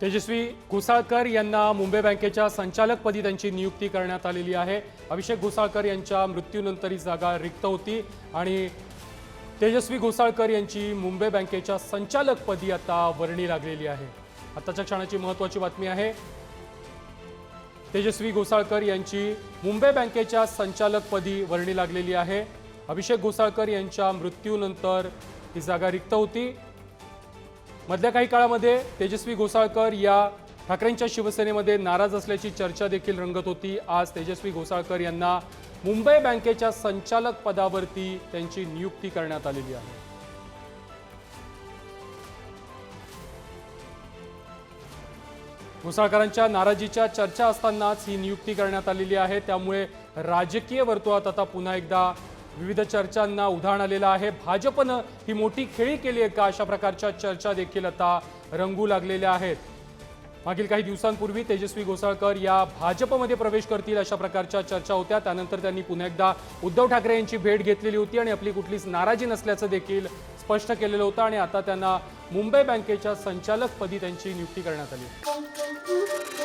तेजस्वी घुसाळकर यांना मुंबई बँकेच्या संचालकपदी त्यांची नियुक्ती करण्यात आलेली आहे. अभिषेक घुसाळकर यांच्या मृत्यूनंतर ही जागा रिक्त होती आणि तेजस्वी घोसाळकर यांची मुंबई बँकेच्या संचालकपदी आता वर्णी लागलेली आहे. आताच्या क्षणाची महत्त्वाची बातमी आहे. तेजस्वी घोसाळकर यांची मुंबई बँकेच्या संचालकपदी वर्णी लागलेली आहे. अभिषेक घोसाळकर यांच्या मृत्यूनंतर ही जागा रिक्त होती. मधल्या काही काळामध्ये तेजस्वी घोसाळकर या ठाकरेंच्या शिवसेनेमध्ये नाराज असल्याची चर्चा देखील रंगत होती. आज तेजस्वी घोसाळकर यांना मुंबई बँकेच्या संचालक पदावरती त्यांची नियुक्ती करण्यात आलेली आहे. घोसाळकरांच्या नाराजीच्या चर्चा असतानाच ही नियुक्ती करण्यात आलेली आहे. त्यामुळे राजकीय वर्तुळात आता पुन्हा एकदा विविध चर्चांना उधाण आलेलं आहे. भाजपनं ही मोठी खेळी केली आहे का? अशा प्रकारच्या चर्चा देखील आता रंगू लागलेल्या आहेत. मागील काही दिवसांपूर्वी तेजस्वी घोसाळकर या भाजपमध्ये प्रवेश करतील अशा प्रकारच्या चर्चा होत्या. त्यानंतर त्यांनी पुन्हा एकदा उद्धव ठाकरे यांची भेट घेतलेली होती आणि आपली कुठलीच नाराजी नसल्याचं देखील स्पष्ट केलेलं होतं आणि आता त्यांना मुंबई बँकेच्या संचालकपदी त्यांची नियुक्ती करण्यात आली.